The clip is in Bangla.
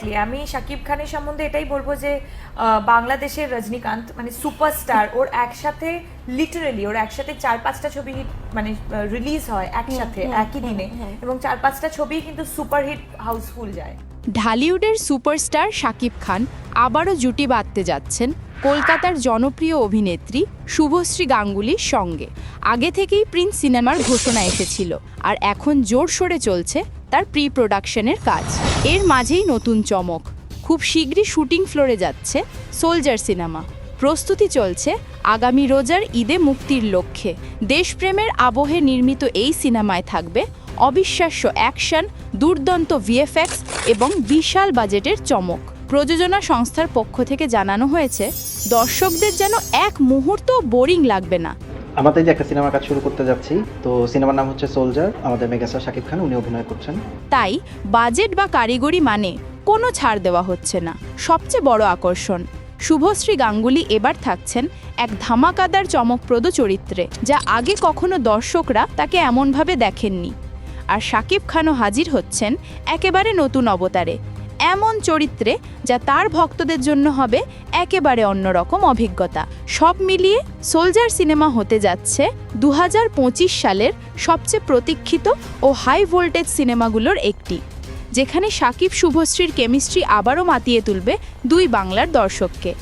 এক্স্যাক্টলি আমি শাকিব খানের সম্বন্ধে এটাই বলব যে বাংলাদেশের রজনীকান্ত মানে সুপারস্টার ওর একসাথে লিটারেলি ওর একসাথে চার পাঁচটা ছবি মানে রিলিজ হয় একসাথে একই দিনে। এবং চার পাঁচটা ছবি কিন্তু সুপারহিট হাউসফুল যায়। ঢালিউডের সুপারস্টার শাকিব খান আবারও জুটি বাঁধতে যাচ্ছেন কলকাতার জনপ্রিয় অভিনেত্রী শুভশ্রী গাঙ্গুলির সঙ্গে। আগে থেকেই প্রিন্স সিনেমার ঘোষণা এসেছিল আর এখন জোরসোরে চলছে তার প্রি প্রোডাকশনের কাজ। এর মাঝেই নতুন চমক। খুব শীঘ্রই শুটিং ফ্লোরে যাচ্ছে সোলজার সিনেমা। প্রস্তুতি চলছে আগামী রোজার ঈদে মুক্তির লক্ষ্যে। দেশপ্রেমের আবহে নির্মিত এই সিনেমায় থাকবে অবিশ্বাস্য অ্যাকশন, দুর্দান্ত ভিএফএক্স এবং বিশাল বাজেটের চমক। প্রযোজনা সংস্থার পক্ষ থেকে জানানো হয়েছে দর্শকদের যেন এক মুহূর্ত বোরিং লাগবে না। আমাদের যে একটা সিনেমার কাজ শুরু করতে যাচ্ছি তো সিনেমার নাম হচ্ছে সোলজার আমাদের মেগাস্টার শাকিব খান উনি অভিনয় করছেন। তাই বাজেট বা কারিগরি মানে কোনো ছাড় দেওয়া হচ্ছে না। সবচেয়ে বড় আকর্ষণ শুভশ্রী গাঙ্গুলি এবার থাকছেন এক ধামাকাদার চমকপ্রদ চরিত্রে যা আগে কখনো দর্শকরা তাকে এমনভাবে দেখেননি। আর শাকিব খানও হাজির হচ্ছেন একেবারে নতুন অবতারে এমন চরিত্রে যা তার ভক্তদের জন্য হবে একেবারে অন্যরকম অভিজ্ঞতা। সব মিলিয়ে সোলজার সিনেমা হতে যাচ্ছে দু হাজার পঁচিশ সালের সবচেয়ে প্রতীক্ষিত ও হাই ভোল্টেজ সিনেমাগুলোর একটি, যেখানে সাকিব শুভশ্রীর কেমিস্ট্রি আবারও মাতিয়ে তুলবে দুই বাংলার দর্শককে।